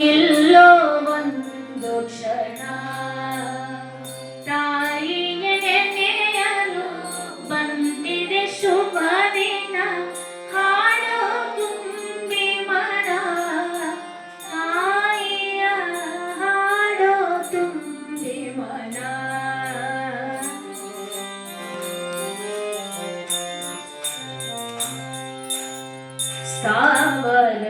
ಎಲ್ಲೋ ಒಂದು ಕ್ಷಣ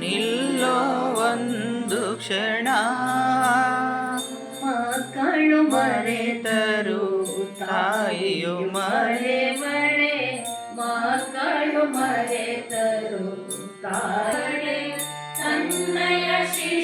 ನಿಲ್ಲೋ ಒಂದು ಕ್ಷಣ. ಮಕ್ಕಳು ಮರೆತರು ತಾಯಿಯು ಮರೆ ಮಳೆ ಮಕ್ಕಳು ಮರೆತರು ತಾಯಿ ತನ್ನಯ ಶಿಶು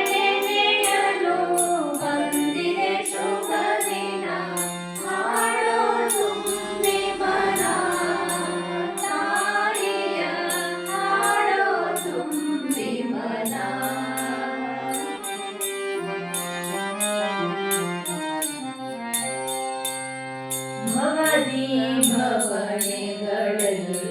ನದಿ ಭವನೆಗಳಲ್ಲಿ